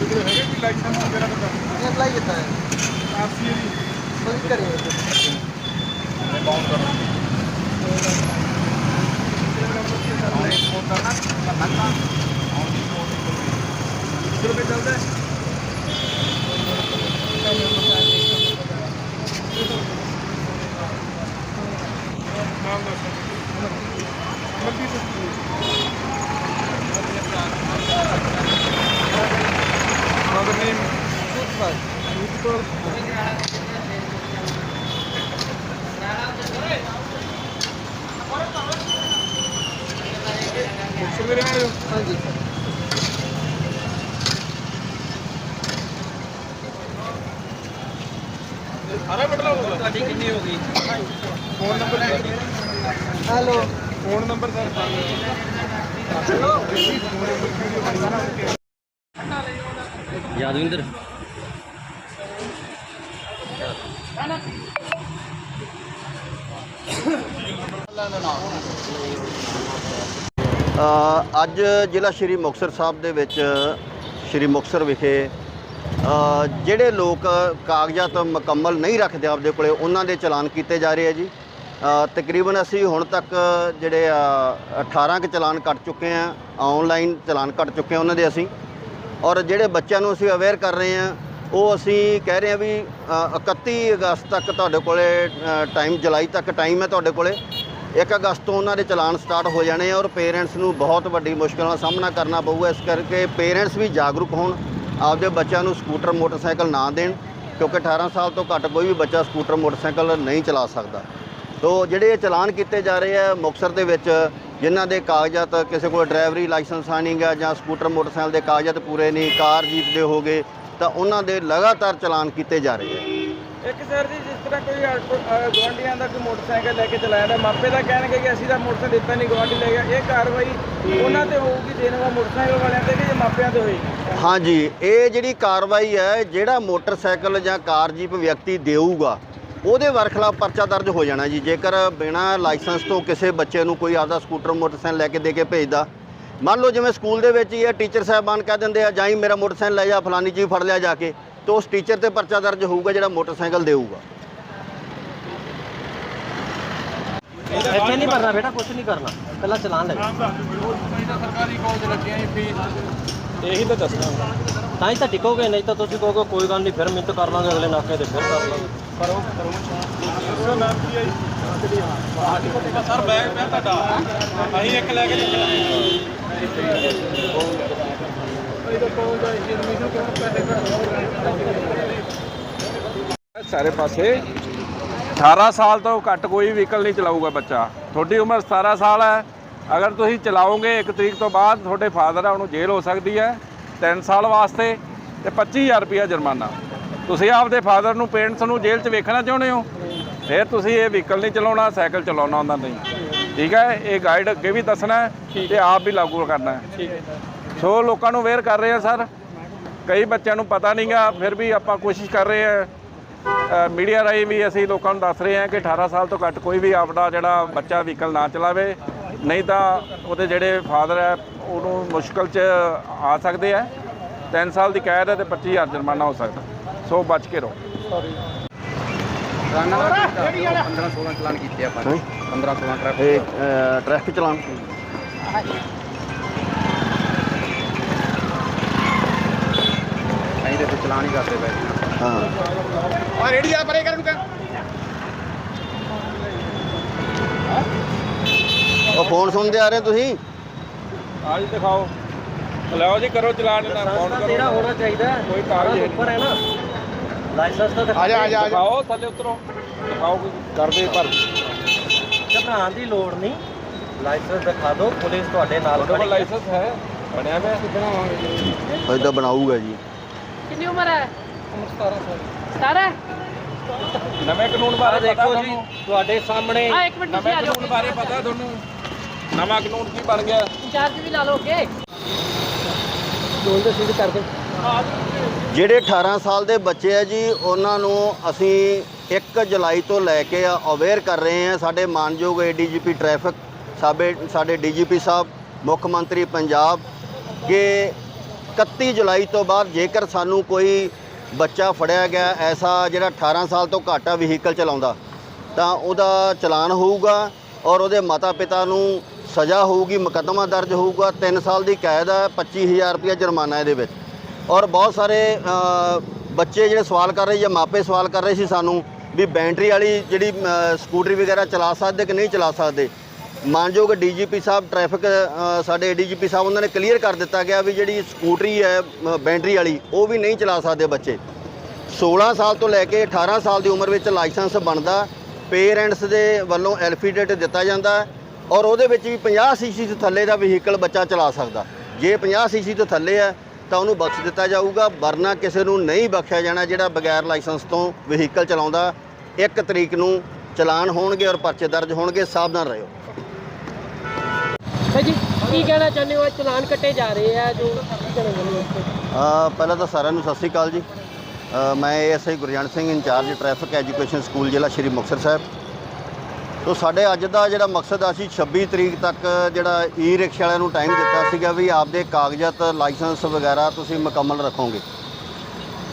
ਕਿਹੜੇ ਹੈਗੇ ਕੋਈ ਲਾਇਸੈਂਸ ਵਗੈਰਾ ਦਾ ਇਹ ਅਪਲਾਈ ਕੀਤਾ ਹੈ ਆਰਸੀ ਦੀ ਬੰਦ ਕਰਿਆ ਬਾਉਂਡ ਕਰੋ ਕਿਹੜੇ ਪੇ ਚੱਲਦਾ ਹੈ। ਨਾਮ ਦੱਸ ਮਨਦੀਪ ਮਦਰ ਨੇਮ ਮੁਕਤਸਰ ਦੇ ਹੋ ਹਾਂਜੀ ਸਾਰਾ ਬਦਲਾ ਹੋਗਾ ਤੁਹਾਡੀ ਕਿੰਨੀ ਹੋ ਗਈ phone number hello phone number sir Yadwinder. ਅ, ਅੱਜ ਜ਼ਿਲ੍ਹਾ ਸ਼੍ਰੀ ਮੁਕਤਸਰ ਸਾਹਿਬ ਦੇ ਵਿੱਚ ਸ਼੍ਰੀ ਮੁਕਤਸਰ ਵਿਖੇ ਜਿਹੜੇ ਲੋਕ ਕਾਗਜ਼ਾਤ ਮੁਕੰਮਲ ਨਹੀਂ ਰੱਖਦੇ ਆਪਦੇ ਕੋਲੇ ਉਹਨਾਂ ਦੇ ਚਲਾਨ ਕੀਤੇ ਜਾ ਰਹੇ ਆ ਜੀ। ਤਕਰੀਬਨ ਅਸੀਂ ਹੁਣ ਤੱਕ ਜਿਹੜੇ ਆ 18 ਕੁ ਚਲਾਨ ਕੱਟ ਚੁੱਕੇ ਆ ਆਨਲਾਈਨ ਚਲਾਨ ਕੱਟ ਚੁੱਕੇ ਆ ਉਹਨਾਂ ਦੇ ਅਸੀਂ। ਔਰ ਜਿਹੜੇ ਬੱਚਿਆਂ ਨੂੰ ਅਸੀਂ ਅਵੇਅਰ ਕਰ ਰਹੇ ਆ ਉਹ ਅਸੀਂ ਕਹਿ ਰਹੇ ਆ ਵੀ ਅ, 31 ਅਗਸਤ ਤੱਕ ਤੁਹਾਡੇ ਕੋਲੇ ਟਾਈਮ ਜੁਲਾਈ ਤੱਕ ਟਾਈਮ ਹੈ ਤੁਹਾਡੇ ਕੋਲੇ। 1 ਅਗਸਤ ਤੋਂ ਉਹਨਾਂ ਦੇ ਚਲਾਨ ਸਟਾਰਟ ਹੋ ਜਾਣੇ ਆ ਔਰ ਪੇਰੈਂਟਸ ਨੂੰ ਬਹੁਤ ਵੱਡੀ ਮੁਸ਼ਕਲਾਂ ਦਾ ਸਾਹਮਣਾ ਕਰਨਾ ਪਊਗਾ ਇਸ ਕਰਕੇ ਪੇਰੈਂਟਸ ਵੀ ਜਾਗਰੂਕ ਹੋਣ, ਆਪਦੇ ਬੱਚਿਆਂ ਨੂੰ ਸਕੂਟਰ, ਮੋਟਰਸਾਈਕਲ ਨਾ ਦੇਣ, ਕਿਉਂਕਿ 18 ਸਾਲ ਤੋਂ ਘੱਟ ਕੋਈ ਵੀ ਬੱਚਾ ਸਕੂਟਰ, ਮੋਟਰਸਾਈਕਲ ਨਹੀਂ ਚਲਾ ਸਕਦਾ। ਤੋ ਜਿਹੜੇ ਇਹ ਚਲਾਨ ਕੀਤੇ ਜਾ ਰਹੇ ਆ ਮੁਕਤਸਰ ਦੇ ਵਿੱਚ, ਜਿਨ੍ਹਾਂ ਦੇ ਕਾਗਜ਼ਾਤ ਕਿਸੇ ਕੋਲ ਡਰਾਈਵਰੀ ਲਾਇਸੈਂਸ ਨਹੀਂ ਗਾ ਜਾਂ ਸਕੂਟਰ, ਮੋਟਰਸਾਈਕਲ ਦੇ ਕਾਗਜ਼ਾਤ ਪੂਰੇ ਨਹੀਂ, ਕਾਰ ਜੀਪ ਦੇ ਹੋ ਗਏ, ਤਾਂ ਉਹਨਾਂ ਦੇ ਲਗਾਤਾਰ ਚਲਾਨ ਕੀਤੇ ਜਾ ਰਹੇ ਆ। ਇੱਕ ਸਰ ਜੀ ਜਿਸ ਕੋਈ ਆਟੋ ਦਾ ਕੋਈ ਮੋਟਰਸਾਈਕਲ ਲੈ ਕੇ ਚਲਾਇਆ ਜਾਂਦਾ ਮਾਪੇ ਦਾ ਕਹਿਣਗੇ ਕਿ ਅਸੀਂ ਤਾਂ ਮੋਟਰਸਾਈਕਲ ਦਿੱਤਾ ਨਹੀਂ ਗੁਆਂਢੀ ਲੈ ਗਿਆ। ਇਹ ਕਾਰਵਾਈ ਉਹਨਾਂ ਤੇ ਹੋਊਗੀ, ਦੇਣ ਵਾਲਾ ਮੋਟਰਸਾਈਕਲ ਵਾਲਿਆਂ ਤੇ ਕਿ ਜੇ ਮਾਪਿਆਂ ਤੇ ਹੋਏਗੀ? ਹਾਂਜੀ, ਇਹ ਜਿਹੜੀ ਕਾਰਵਾਈ ਹੈ, ਜਿਹੜਾ ਮੋਟਰਸਾਈਕਲ ਜਾਂ ਕਾਰ ਜੀਪ ਵਿਅਕਤੀ ਦੇਊਗਾ, ਉਹਦੇ ਵਰਖਲਾਫ ਪਰਚਾ ਦਰਜ ਹੋ ਜਾਣਾ ਜੀ। ਜੇਕਰ ਬਿਨਾਂ ਲਾਇਸੈਂਸ ਤੋਂ ਕਿਸੇ ਬੱਚੇ ਨੂੰ ਕੋਈ ਆਪਦਾ ਸਕੂਟਰ, ਮੋਟਰਸਾਈਕਲ ਲੈ ਕੇ ਦੇ ਕੇ ਭੇਜਦਾ। ਮੰਨ ਲਓ ਜਿਵੇਂ ਸਕੂਲ ਦੇ ਵਿੱਚ ਹੀ ਹੈ ਟੀਚਰ ਸਾਹਿਬਾਨ ਕਹਿ ਦਿੰਦੇ ਆ ਜਾਈ ਮੇਰਾ ਮੋਟਰਸਾਈਕਲ ਲੈ ਜਾ, ਫਲਾਨੀ ਚੀਜ਼ ਫੜ ਲਿਆ ਜਾ ਕੇ। ਤੇ ਉਸ ਟੀਚਰ ਤੇ ਪਰਚਾ ਦਰਜ ਹੋਊਗਾ ਜਿਹੜਾ ਮੋਟਰਸਾਈਕਲ ਦੇਊਗਾ। ਇੱਥੇ ਨਹੀਂ ਭਰਨਾ ਬੇਟਾ ਕੁਝ ਨਹੀਂ ਕਰਨਾ। ਪਹਿਲਾਂ ਚਲਾਨ ਲੈ। ਸਰਕਾਰੀ ਕਾਲਜ ਲੱਗੀਆਂ ਜੀ ਫੀਸ ਇਹੀ ਤਾਂ ਦੱਸਣਾ ਤਾਂ ਹੀ ਤਾਂ ਟਿਕੋਗੇ ਨਹੀਂ ਤਾਂ ਤੁਸੀਂ ਕਹੋਗੇ ਕੋਈ ਗੱਲ ਨਹੀਂ ਫਿਰ ਮਿਹਨਤ ਕਰ ਲਾਂਗੇ ਅਗਲੇ ਨਾਕੇ ਤੇ ਫਿਰ ਕਰ ਲਾਂਗੇ। ਕਰੋ ਕਰੋ ਸਰ ਨਾਮ ਕੀ ਜੀ ਸਰ ਬੈਗ ਮੈਂ ਤੁਹਾਡਾ। ਅਸੀਂ ਇੱਕ ਲੈ ਕੇ ਸਾਰੇ ਪਾਸੇ 18 ਸਾਲ ਤੋਂ ਘੱਟ ਕੋਈ ਵਹੀਕਲ ਨਹੀਂ ਚਲਾਊਗਾ ਬੱਚਾ। ਤੁਹਾਡੀ ਉਮਰ 17 ਸਾਲ ਹੈ। ਅਗਰ ਤੁਸੀਂ ਚਲਾਓਗੇ 1 ਤਰੀਕ ਤੋਂ ਬਾਅਦ ਤੁਹਾਡੇ ਫਾਦਰ ਆ ਉਹਨੂੰ ਜੇਲ੍ਹ ਹੋ ਸਕਦੀ ਹੈ 3 ਸਾਲ ਵਾਸਤੇ ਤੇ 25000 ਰੁਪਇਆ ਜੁਰਮਾਨਾ। ਤੁਸੀਂ ਆਪਦੇ ਫਾਦਰ ਨੂੰ ਪੇਰੈਂਟਸ ਨੂੰ ਜੇਲ੍ਹ 'ਚ ਵੇਖਣਾ ਚਾਹੁੰਦੇ ਹੋ? ਫਿਰ ਤੁਸੀਂ ਇਹ ਵਹੀਕਲ ਨਹੀਂ ਚਲਾਉਣਾ ਸਾਈਕਲ ਚਲਾਉਣਾ ਹੁੰਦਾ ਨਹੀਂ। ਠੀਕ ਹੈ? ਇਹ ਗਾਈਡ ਅੱਗੇ ਵੀ ਦੱਸਣਾ ਹੈ ਤੇ ਆਪ ਵੀ ਲਾਗੂ ਕਰਨਾ ਹੈ। ਸੋ ਲੋਕਾਂ ਨੂੰ ਅਵੇਅਰ ਕਰ ਰਹੇ ਆ ਸਰ। ਕਈ ਬੱਚਿਆਂ ਨੂੰ ਪਤਾ ਨਹੀਂਗਾ ਫਿਰ ਵੀ ਆਪਾਂ ਕੋਸ਼ਿਸ਼ ਕਰ ਰਹੇ ਆ ਮੀਡੀਆ ਰਾਹੀਂ ਵੀ ਅਸੀਂ ਲੋਕਾਂ ਨੂੰ ਦੱਸ ਰਹੇ ਹਾਂ ਕਿ 18 ਸਾਲ ਤੋਂ ਘੱਟ ਕੋਈ ਵੀ ਆਪਦਾ ਜਿਹੜਾ ਬੱਚਾ ਵਹੀਕਲ ਨਾ ਚਲਾਵੇ। ਨਹੀਂ ਤਾਂ ਉਹਦੇ ਜਿਹੜੇ ਫਾਦਰ ਹੈ ਉਹਨੂੰ ਮੁਸ਼ਕਲ 'ਚ ਆ ਸਕਦੇ ਆ 3 ਸਾਲ ਦੀ ਕੈਦ ਹੈ ਤੇ 25000 ਜੁਰਮਾਨਾ ਹੋ ਸਕਦਾ। ਸੋ ਬਚ ਕੇ ਰਹੋ। ਰਾਣਾ ਦਾ 15 16 ਚਲਾਨ ਕੀਤੇ ਆਪਾਂ। ਹੈਂ? 15 16 ਟਰੈਫਿਕ ਇਹ ਅ, ਟ੍ਰੈਫਿਕ ਚਲਾਨ। ਅਸੀਂ ਤੇ ਚਲਾਨ ਹੀ ਕਰਦੇ ਪਏ ਹਾਂ। ਆ ਰੇੜੀ ਆ ਪਰੇ ਕਰ ਨੂੰ ਉਹ ਫੋਨ ਸੁਣਦੇ ਆ ਰਹੇ ਤੁਸੀਂ? ਆ ਜੀ ਦਿਖਾਓ। ਲਓ ਜੀ ਕਰੋ ਚਲਾਨ ਇਹਨਾਂ ਫੋਨ ਕਰੋ। ਤੇਰਾ ਹੋਣਾ ਚਾਹੀਦਾ। ਹੈ। ਕੋਈ ਕਾਗਜ਼ ਨਹੀਂ। ਉੱਪਰ ਹੈ ਨਾ। ਲਾਇਸੈਂਸ ਤਾਂ ਆ ਜਾ ਆ ਜਾ ਆ ਦਿਖਾਓ ਥੱਲੇ ਉਤਰੋ। ਦਿਖਾਓ ਕੋਈ। ਕਰਦੇ ਪਰ ਘਬਰਾਉਣ ਦੀ ਲੋੜ ਨਹੀਂ। ਲਾਇਸੈਂਸ ਦਿਖਾ ਦਿਓ ਪੁਲਿਸ ਤੁਹਾਡੇ ਨਾਲ ਤੁਹਾਡੇ ਖੜੀ ਹੈ। ਲਾਇਸੈਂਸ ਹੈ? ਬਣਿਆ ਬਣਾਵਾਂਗੇ ਅੱਜ ਤਾਂ ਬਣਾਊਗਾ ਜੀ। ਕਿੰਨੀ ਉਮਰ ਹੈ? 17 ਨਵੇਂ ਕਾਨੂੰਨ ਆਹ ਬਾਰੇ ਪਤਾ ਦੇਖੋ ਜੀ ਤੁਹਾਨੂੰ? ਤੁਹਾਡੇ ਸਾਹਮਣੇ ਆ ਇੱਕ ਮਿੰਟ ਤੁਸੀਂ ਨਵੇਂ ਆ ਜਾਓ। ਕਾਨੂੰਨ ਬਾਰੇ ਪਤਾ ਤੁਹਾਨੂੰ? ਨਵਾਂ ਕਾਨੂੰਨ ਕੀ ਬਣ ਗਿਆ? ਇੰਚਾਰਜ ਵੀ ਲਾ ਲਓ ਅੱਗੇ। ਜਿਹੜੇ 18 ਸਾਲ ਦੇ ਬੱਚੇ ਆ ਜੀ ਉਹਨਾਂ ਨੂੰ ਅਸੀਂ 1 ਜੁਲਾਈ ਤੋਂ ਲੈ ਕੇ ਅਵੇਅਰ ਕਰ ਰਹੇ ਹਾਂ ਸਾਡੇ ਮਾਨਯੋਗ ਏਡੀਜੀਪੀ ਟ੍ਰੈਫਿਕ ਸਾਡੇ ਸਾਡੇ ਡੀਜੀਪੀ ਸਾਹਿਬ ਮੁੱਖ ਮੰਤਰੀ ਪੰਜਾਬ ਕਿ 31 ਜੁਲਾਈ ਤੋਂ ਬਾਅਦ ਜੇਕਰ ਸਾਨੂੰ ਕੋਈ ਬੱਚਾ ਫੜਿਆ ਗਿਆ, ਐਸਾ ਜਿਹੜਾ 18 ਸਾਲ ਤੋਂ ਘੱਟ ਆ ਵਹੀਕਲ ਚਲਾਉਂਦਾ, ਤਾਂ ਉਹਦਾ ਚਲਾਨ ਹੋਊਗਾ ਔਰ ਉਹਦੇ ਮਾਤਾ ਪਿਤਾ ਨੂੰ ਸਜ਼ਾ ਹੋਊਗੀ, ਮੁਕੱਦਮਾ ਦਰਜ ਹੋਊਗਾ 3 ਸਾਲ ਦੀ ਕੈਦ ਹੈ 25000 ਰੁਪਏ ਜੁਰਮਾਨਾ ਇਹਦੇ ਵਿੱਚ। ਔਰ ਬਹੁਤ ਸਾਰੇ ਬੱਚੇ ਜਿਹੜੇ ਸਵਾਲ ਕਰ ਰਹੇ ਜਾਂ ਮਾਪੇ ਸਵਾਲ ਕਰ ਰਹੇ ਸੀ ਸਾਨੂੰ ਵੀ ਬੈਟਰੀ ਵਾਲੀ ਜਿਹੜੀ ਸਕੂਟਰੀ ਵਗੈਰਾ ਚਲਾ ਸਕਦੇ ਕਿ ਨਹੀਂ ਚਲਾ ਸਕਦੇ ਮਾਨਯੋਗ ਡੀਜੀਪੀ ਸਾਹਿਬ ਟ੍ਰੈਫਿਕ ਅ, ਸਾਡੇ ਡੀਜੀਪੀ ਸਾਹਿਬ ਉਹਨਾਂ ਨੇ ਕਲੀਅਰ ਕਰ ਦਿੱਤਾ ਗਿਆ ਵੀ ਜਿਹੜੀ ਸਕੂਟਰੀ ਹੈ ਅ, ਬੈਟਰੀ ਵਾਲੀ ਉਹ ਵੀ ਨਹੀਂ ਚਲਾ ਸਕਦੇ ਬੱਚੇ। 16 ਸਾਲ ਤੋਂ ਲੈ ਕੇ 18 ਸਾਲ ਦੀ ਉਮਰ ਵਿੱਚ ਲਾਇਸੈਂਸ ਬਣਦਾ ਪੇਰੈਂਟਸ ਦੇ ਵੱਲੋਂ ਐਲਫੀਡੇਟ ਦਿੱਤਾ ਜਾਂਦਾ ਔਰ ਉਹਦੇ ਵਿੱਚ ਵੀ 50 ਸੀਸੀ ਤੋਂ ਥੱਲੇ ਦਾ ਵਹੀਕਲ ਬੱਚਾ ਚਲਾ ਸਕਦਾ। ਜੇ 50 ਸੀਸੀ ਤੋਂ ਥੱਲੇ ਹੈ ਤਾਂ ਉਹਨੂੰ ਬਖਸ਼ ਦਿੱਤਾ ਜਾਊਗਾ ਵਰਨਾ ਕਿਸੇ ਨੂੰ ਨਹੀਂ ਬਖਸ਼ਿਆ ਜਾਣਾ ਜਿਹੜਾ ਬਗੈਰ ਲਾਇਸੈਂਸ ਤੋਂ ਵਹੀਕਲ ਚਲਾਉਂਦਾ। ਇੱਕ ਤਰੀਕ ਨੂੰ ਚਲਾਨ ਹੋਣਗੇ ਔਰ ਪਰਚੇ ਦਰਜ ਹੋਣਗੇ ਸਾਵਧਾਨ ਰਹੋ। ਭਾਈ ਜੀ ਕੀ ਕਹਿਣਾ ਚਾਹੁੰਦੇ ਹੋ? ਅੱਜ ਚਲਾਨ ਕੱਟੇ ਜਾ ਰਹੇ ਆ ਜੋ ਕੀ ਕਹਿਣਾ ਚਾਹੁੰਦੇ ਹੋ ਇਸ ਤੇ? ਅ, ਪਹਿਲਾਂ ਤਾਂ ਸਾਰਿਆਂ ਨੂੰ ਸਤਿ ਸ੍ਰੀ ਅਕਾਲ ਜੀ। ਅ, ਮੈਂ SI Gurjant Singh in charge traffic education school ਜ਼ਿਲ੍ਹਾ ਸ਼੍ਰੀ ਮੁਕਤਸਰ ਸਾਹਿਬ। ਤੋਂ ਸਾਡੇ ਅੱਜ ਦਾ ਜਿਹੜਾ ਮਕਸਦ ਆ ਸੀ 26 ਤਰੀਕ ਤੱਕ ਜਿਹੜਾ ਈ ਰਿਕਸ਼ਾ ਵਾਲਿਆਂ ਨੂੰ ਟਾਈਮ ਦਿੱਤਾ ਸੀਗਾ ਵੀ ਆਪਦੇ ਕਾਗਜ਼ਾਤ ਲਾਇਸੈਂਸ ਵਗੈਰਾ ਤੁਸੀਂ ਮੁਕੰਮਲ ਰੱਖੋਗੇ।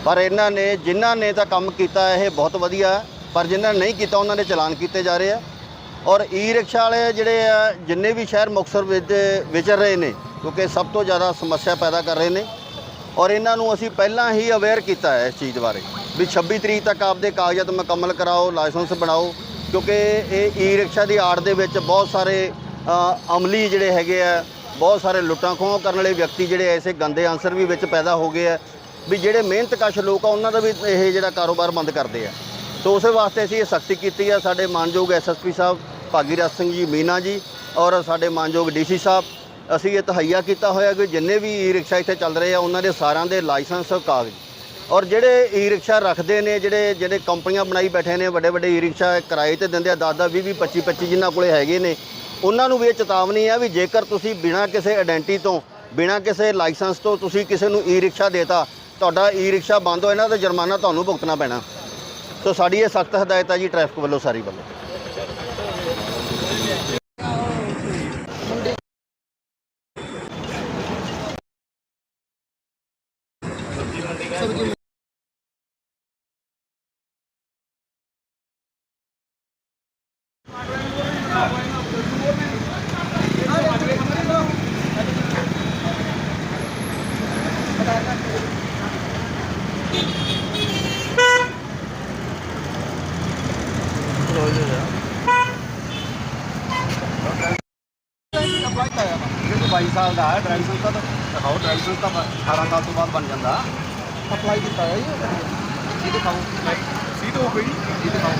ਪਰ ਇਹਨਾਂ ਨੇ ਜਿਨ੍ਹਾਂ ਨੇ ਤਾਂ ਕੰਮ ਕੀਤਾ ਇਹ ਬਹੁਤ ਵਧੀਆ ਹੈ, ਪਰ ਜਿਨ੍ਹਾਂ ਨੇ ਨਹੀਂ ਕੀਤਾ ਉਹਨਾਂ ਦੇ ਚਲਾਨ ਕੀਤੇ ਜਾ ਰਹੇ ਆ। ਔਰ ਈ ਰਿਕਸ਼ਾ ਵਾਲੇ ਜਿਹੜੇ ਆ, ਜਿੰਨੇ ਵੀ ਸ਼ਹਿਰ ਮੁਕਤਸਰ ਵਿੱਚ, ਵਿਚਰ ਰਹੇ ਨੇ, ਕਿਉਂਕਿ ਸਭ ਤੋਂ ਜ਼ਿਆਦਾ ਸਮੱਸਿਆ ਪੈਦਾ ਕਰ ਰਹੇ ਨੇ, ਔਰ ਇਹਨਾਂ ਨੂੰ ਅਸੀਂ ਪਹਿਲਾਂ ਹੀ ਅਵੇਅਰ ਕੀਤਾ ਹੈ ਇਸ ਚੀਜ਼ ਬਾਰੇ, ਵੀ 26 ਤਰੀਕ ਤੱਕ ਆਪਦੇ ਕਾਗਜ਼ਾਤ ਮੁਕੰਮਲ ਕਰਾਓ, ਲਾਇਸੈਂਸ ਬਣਾਓ, ਕਿਉਂਕਿ ਇਹ ਈ ਰਿਕਸ਼ਾ ਦੀ ਆੜ ਦੇ ਵਿੱਚ ਬਹੁਤ ਸਾਰੇ ਅਮਲੀ ਜਿਹੜੇ ਹੈਗੇ ਆ, ਬਹੁਤ ਸਾਰੇ ਲੁੱਟਾਂ ਖੋਹਾਂ ਕਰਨ ਵਾਲੇ ਵਿਅਕਤੀ ਜਿਹੜੇ ਐਸੇ ਗੰਦੇ ਆਨਸਰ ਵੀ ਵਿੱਚ ਪੈਦਾ ਹੋ ਗਏ ਆ, ਵੀ ਜਿਹੜੇ ਮਿਹਨਤਕਸ਼ ਲੋਕ ਆ, ਉਹਨਾਂ ਦਾ ਵੀ ਇਹ ਜਿਹੜਾ ਕਾਰੋਬਾਰ ਬੰਦ ਕਰਦੇ ਆ। ਸੋ ਉਸੇ ਵਾਸਤੇ ਅਸੀਂ ਇਹ ਸਖਤੀ ਕੀਤੀ ਆ, ਸਾਡੇ ਮਾਨਯੋਗ ਐਸਐਸਪੀ ਸਾਹਿਬ ਭਾਗੀਰਥ ਸਿੰਘ ਜੀ, ਮੀਨਾ ਜੀ ਔਰ ਸਾਡੇ ਮਾਨਯੋਗ ਡੀਸੀ ਸਾਹਿਬ, ਅਸੀਂ ਇਹ ਤਹਈਆ ਕੀਤਾ ਹੋਇਆ ਕਿ ਜਿੰਨੇ ਵੀ ਈ ਰਿਕਸ਼ਾ ਇੱਥੇ ਚੱਲ ਰਹੇ ਆ, ਉਹਨਾਂ ਦੇ ਸਾਰਿਆਂ ਦੇ ਲਾਇਸੈਂਸ, ਕਾਗਜ਼ ਔਰ ਜਿਹੜੇ ਈ ਰਿਕਸ਼ਾ ਰੱਖਦੇ ਨੇ, ਜਿਹੜੇ ਜਿਹੜੇ ਕੰਪਨੀਆਂ ਬਣਾਈ ਬੈਠੇ ਨੇ ਵੱਡੇ ਵੱਡੇ ਈ ਰਿਕਸ਼ਾ ਕਿਰਾਏ ਤੇ ਦਿੰਦੇ ਆ 10 10 20 20 25 25 ਜਿਨ੍ਹਾਂ ਕੋਲੇ ਹੈਗੇ ਨੇ, ਉਹਨਾਂ ਨੂੰ ਵੀ ਇਹ ਚੇਤਾਵਨੀ ਆ ਵੀ ਜੇਕਰ ਤੁਸੀਂ ਬਿਨਾਂ ਕਿਸੇ ਆਇਡੈਂਟੀ ਤੋਂ, ਬਿਨਾਂ ਕਿਸੇ ਲਾਇਸੈਂਸ ਤੋਂ ਤੁਸੀਂ ਕਿਸੇ ਨੂੰ ਈ ਰਿਕਸ਼ਾ ਦੇਤਾ, ਤੁਹਾਡਾ ਈ ਰਿਕਸ਼ਾ ਬੰਦ ਹੋਏ ਨਾ ਤਾਂ ਜੁਰਮਾਨਾ ਤੁਹਾਨੂੰ ਭੁਗਤਣਾ ਪੈਣਾ। ਸੋ ਸਾਡੀ ਇਹ ਸਖਤ ਹਦਾਇਤ ਹੈ ਜੀ ਟ੍ਰੈਫਿਕ ਵੱਲੋਂ ਸਾਰੀ ਵੱਲੋਂ। 22 ਸਾਲ ਦਾ ਹੈ ਡਰਾਈਵਿੰਗ ਲਾਇਸੈਂਸ ਤਾਂ ਦਿਖਾਓ ਡਰਾਈਵਿੰਗ ਲਾਇਸੈਂਸ ਤਾਂ 18 ਸਾਲ ਤੋਂ ਬਾਅਦ ਬਣ ਜਾਂਦਾ। ਅਪਲਾਈ ਕੀਤਾ ਹੈ ਜੀ। ਦਿਖਾਓ। ਸੀ ਤਾਂ ਹੋ ਗਈ। ਇਹ ਦਿਖਾਓ।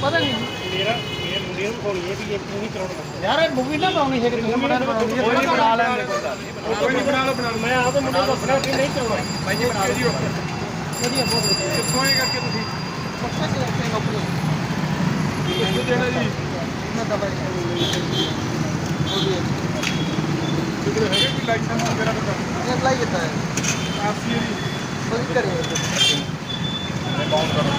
ਪਤਾ ਨਹੀਂ। ਜੀ ਯਾਰ ਇਹ ਮੂਵੀ ਨਾ ਬਣਾਉਣੀ ਹੈ ਕਿ ਮੂਵੀ ਨਾ ਬਣਾਉਣੀ ਹੈ ਕੋਈ ਨਹੀਂ ਬਣਾ ਲੈਂਦੇ। ਕੋਈ ਨਹੀਂ ਕੋਈ ਨਹੀਂ ਬਣਾ ਲਓ ਬਣਾ ਮੈਂ ਆਪ ਮੁੰਡੇ ਨੂੰ ਦੱਸਣਾ ਕਿ ਨਹੀਂ ਚਾਹੁੰਦਾ ਭਾਈ ਜੀ ਬਣਾ ਲਓ। ਵਧੀਆ ਬਹੁਤ ਵਧੀਆ। ਕਿੱਥੋਂ ਆਏ ਕਰਕੇ ਤੁਸੀਂ? ਕਿਧਰ ਹੈਗਾ ਕੋਈ ਲਾਇਸੈਂਸ ਵਗੈਰਾ ਦਾ ਇਹ ਅਪਲਾਈ ਕੀਤਾ ਹੈ ਆਰਸੀ ਦੀ ਕੋਈ ਕਰੇ ਬਾਉਂਡ ਕਰੋ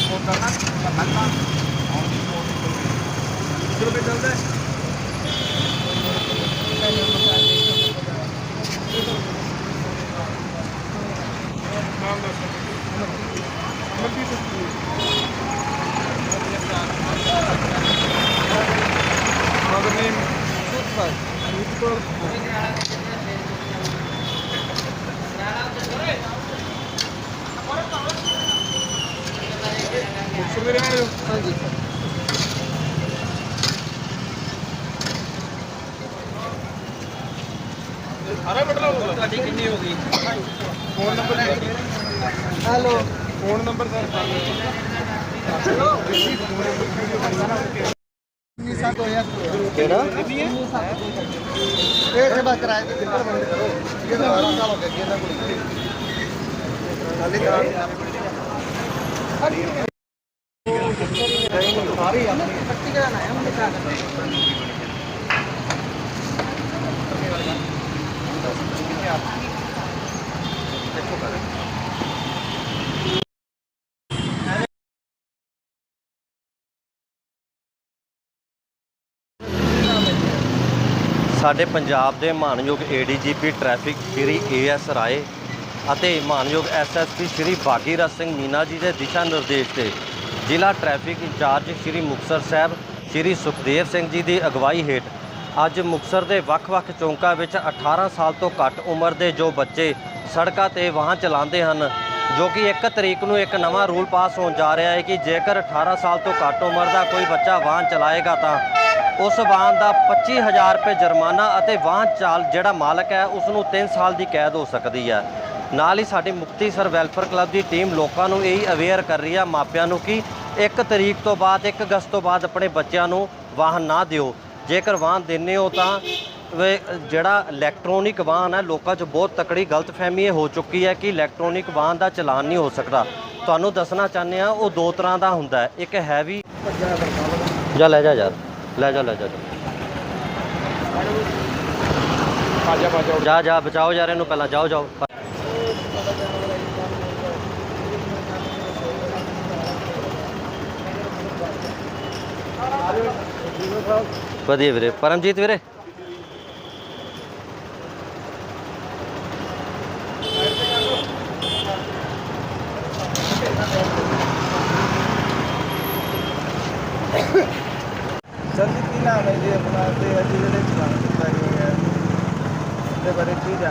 ਫੋਨ ਕਰਨਾ ਕਰਨਾ ਕਿਧਰ ਪੇ ਚੱਲਦਾ ਹੈ ਨਾਮ ਦੱਸੋ ਅਮਰਜੀਤ ਮਦਰ ਨੇਮ ਅਮਰਜੀਤ ਮੁਕਤਸਰ ਦੇ ਰਹਿਣ ਵਾਲੇ ਹੋ ਹਾਂਜੀ ਸਾਰਾ ਮਤਲਬ ਤੁਹਾਡੀ ਕਿੰਨੀ ਹੋ ਗਈ phone number hello phone number sir ਕਿਹੜਾ ਇਹ ਸੇਵਾ ਕਰਾਇਆ ਤੇ ਕਿੱਧਰ ਬੰਦ ਕਰੋ ਇਹ ਤਾਂ 12 ਸਾਲ ਹੋ ਗਏ ਇਹਨਾਂ ਕੋਲ ਸਾਰੀ ਆਪਣੀ ਪੱਟੀ ਕਰਾਣਾ ਹੈ ਮੁੰਡੇ ਕਾਗਜ਼ ਸਾਡੇ ਪੰਜਾਬ ਦੇ ਮਾਨਯੋਗ ADGP traffic Shri A S Rai ਅਤੇ ਮਾਨਯੋਗ ਐਸਐਸਪੀ ਸ਼੍ਰੀ ਭਾਗੀਰਥ ਸਿੰਘ ਮੀਨਾ ਜੀ ਦੇ ਦਿਸ਼ਾ ਨਿਰਦੇਸ਼ ਤੇ ਜ਼ਿਲ੍ਹਾ traffic in charge Shri Muktsar Sahib Shri Sukhdev Singh ji ਦੀ ਅਗਵਾਈ ਹੇਠ ਅੱਜ ਮੁਕਤਸਰ ਦੇ ਵੱਖ-ਵੱਖ ਚੌਂਕਾਂ ਵਿੱਚ 18 ਸਾਲ ਤੋਂ ਘੱਟ ਉਮਰ ਦੇ ਜੋ ਬੱਚੇ ਸੜਕਾਂ ਤੇ ਵਾਹਨ ਚਲਾਉਂਦੇ ਹਨ, ਜੋ ਕਿ 1 ਤਰੀਕ ਨੂੰ ਇੱਕ ਨਵਾਂ ਰੂਲ ਪਾਸ ਹੋਣ ਜਾ ਰਿਹਾ ਹੈ ਕਿ ਜੇਕਰ 18 ਸਾਲ ਤੋਂ ਘੱਟ ਉਮਰ ਦਾ ਕੋਈ ਬੱਚਾ ਵਾਹਨ ਚਲਾਏਗਾ ਤਾਂ ਉਸ ਵਾਹਨ ਦਾ 25000 ਰੁਪਏ ਜੁਰਮਾਨਾ ਅਤੇ ਵਾਹਨ ਚਾਲ ਜਿਹੜਾ ਮਾਲਕ ਹੈ ਉਸ ਨੂੰ 3 ਸਾਲ ਦੀ ਕੈਦ ਹੋ ਸਕਦੀ ਹੈ। ਨਾਲ ਹੀ ਸਾਡੀ ਮੁਕਤੀਸਰ ਵੈਲਫੇਅਰ ਕਲੱਬ ਦੀ ਟੀਮ ਲੋਕਾਂ ਨੂੰ ਇਹ ਅਵੇਅਰ ਕਰ ਰਹੀ ਹੈ ਮਾਪਿਆਂ ਨੂੰ ਕਿ 1 ਤਰੀਕ ਤੋਂ ਬਾਅਦ 1 ਅਗਸਤ ਤੋਂ ਬਾਅਦ ਆਪਣੇ ਬੱਚਿਆਂ ਨੂੰ ਵਾਹਨ ਨਾ ਦਿਓ। ਜੇਕਰ ਵਾਹਨ ਦਿੰਦੇ ਹੋ ਤਾਂ ਜਿਹੜਾ ਇਲੈਕਟ੍ਰੋਨਿਕ ਵਾਹਨ ਹੈ, ਲੋਕਾਂ 'ਚ ਬਹੁਤ ਤਕੜੀ ਗਲਤਫਹਿਮੀ ਇਹ ਹੋ ਚੁੱਕੀ ਹੈ ਕਿ ਇਲੈਕਟ੍ਰੋਨਿਕ ਵਾਹਨ ਦਾ ਚਲਾਨ ਨਹੀਂ ਹੋ ਸਕਦਾ। ਤੁਹਾਨੂੰ ਦੱਸਣਾ ਚਾਹੁੰਦੇ ਆ ਉਹ ਦੋ ਤਰ੍ਹਾਂ ਦਾ ਹੁੰਦਾ ਇੱਕ ਹੈਵੀ ਜਾ ਲੈ ਜਾ ਯਾਰ। ਲੈ ਜਾ ਲੈ ਜਾ ਜਾ। ਜਾ ਬਚਾਓ ਯਾਰ ਇਹਨੂੰ ਪਹਿਲਾਂ ਜਾਓ ਜਾਓ। ਵਧੀਆ ਵੀਰੇ। ਪਰਮਜੀਤ ਵੀਰੇ ਸਰ ਜੀ ਕੀ ਨਾਮ ਹੈ ਜੀ ਆਪਣਾ ਤੇ ਅੱਜ ਜਿਹੜੇ ਚਲਾਨ ਕੀਤਾ ਗਿਆ ਹੈ ਉਹਦੇ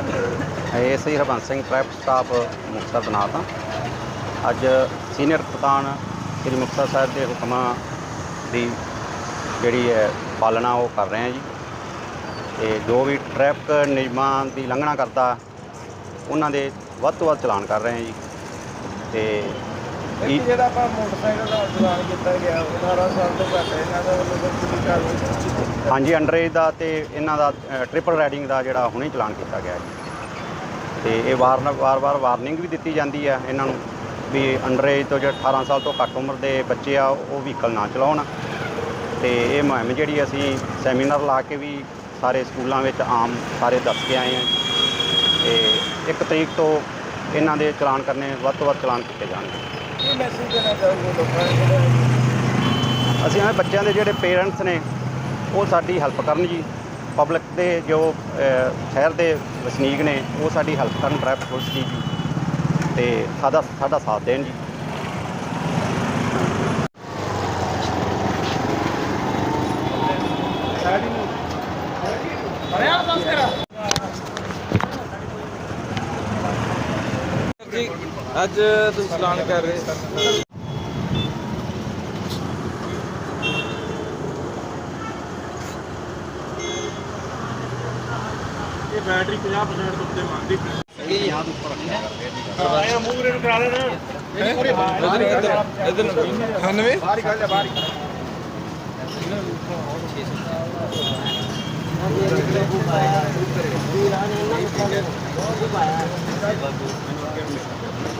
ਬਾਰੇ ਕੀ ਹਰਬੰਸ ਸਿੰਘ ਟ੍ਰੈਫਿਕ ਸਟਾਫ ਮੁਕਤਸਰ ਬਨਾਤਾ ਅੱਜ ਸੀਨੀਅਰ ਕਪਤਾਨ ਸ੍ਰੀ ਮੁਕਤਸਰ ਸਾਹਿਬ ਦੇ ਹੁਕਮਾਂ ਦੀ ਜਿਹੜੀ ਹੈ ਪਾਲਣਾ ਉਹ ਕਰ ਰਹੇ ਹਾਂ ਜੀ। ਤੇ ਜੋ ਵੀ ਟ੍ਰੈਫਿਕ ਨਿਯਮਾਂ ਦੀ ਉਲੰਘਣਾ ਕਰਦਾ, ਉਹਨਾਂ ਦੇ ਵੱਧ ਤੋਂ ਵੱਧ ਚਲਾਨ ਕਰ ਰਹੇ ਹਾਂ ਜੀ। ਤੇ ਇਹ ਜਿਹੜਾ ਆਪਾਂ ਮੋਟਰਸਾਈਕਲ ਦਾ ਚਲਾਨ ਕੀਤਾ ਗਿਆ 18 ਸਾਲ ਤੋਂ ਘੱਟ ਇਹਨਾਂ ਦਾ ਵੱਲੋਂ ਕੋਈ ਕਾਰਵਾਈ। ਹਾਂਜੀ ਅੰਡਰੇਜ ਦਾ ਤੇ ਇਹਨਾਂ ਦਾ ਟ੍ਰਿਪਲ ਰਾਈਡਿੰਗ ਦਾ ਜਿਹੜਾ ਹੁਣੇ ਚਲਾਨ ਕੀਤਾ ਗਿਆ ਜੀ। ਤੇ ਇਹ ਵਾਰ ਵਾਰ-ਵਾਰ ਵਾਰਨਿੰਗ ਵੀ ਦਿੱਤੀ ਜਾਂਦੀ ਹੈ ਇਹਨਾਂ ਨੂੰ ਵੀ ਅੰਡਰੇਜ ਤੋਂ ਜਿਹੜੇ 18 ਸਾਲ ਤੋਂ ਘੱਟ ਉਮਰ ਦੇ ਬੱਚੇ ਆ ਉਹ ਵਹੀਕਲ ਨਾ ਚਲਾਉਣ। ਤੇ ਇਹ ਮੁਹਿੰਮ ਜਿਹੜੀ ਅਸੀਂ ਸੈਮੀਨਾਰ ਲਾ ਕੇ ਵੀ ਸਾਰੇ ਸਕੂਲਾਂ ਵਿੱਚ ਆਮ ਸਾਰੇ ਦੱਸ ਕੇ ਆਏ ਹਾਂ। ਤੇ ਇੱਕ ਤਰੀਕ ਤੋਂ ਇਹਨਾਂ ਦੇ ਚਲਾਨ ਕਰਨੇ ਵੱਧ ਤੋਂ ਵੱਧ ਚਲਾਨ ਕੀਤੇ ਜਾਣਗੇ। ਕੀ ਮੈਸੇਜ ਦੇਣਾ ਚਾਹੋਗੇ ਲੋਕਾਂ ਨੂੰ? ਜਿਹੜੇ ਅਸੀਂ ਐਵੇਂ ਬੱਚਿਆਂ ਦੇ ਜਿਹੜੇ ਪੇਰੈਂਟਸ ਨੇ ਉਹ ਸਾਡੀ ਹੈਲਪ ਕਰਨ ਜੀ। ਪਬਲਿਕ ਦੇ ਜੋ ਅਹ, ਸ਼ਹਿਰ ਦੇ ਵਸਨੀਕ ਨੇ ਉਹ ਸਾਡੀ ਹੈਲਪ ਕਰਨ ਟ੍ਰੈਫਿਕ ਪੁਲਿਸ ਦੀ ਜੀ। ਤੇ ਸਾਡਾ ਸਾਡਾ ਸਾਥ ਦੇਣ ਜੀ। ਅੱਜ ਤੁਸੀਂ ਚਲਾਨ ਕਰ ਰਹੇ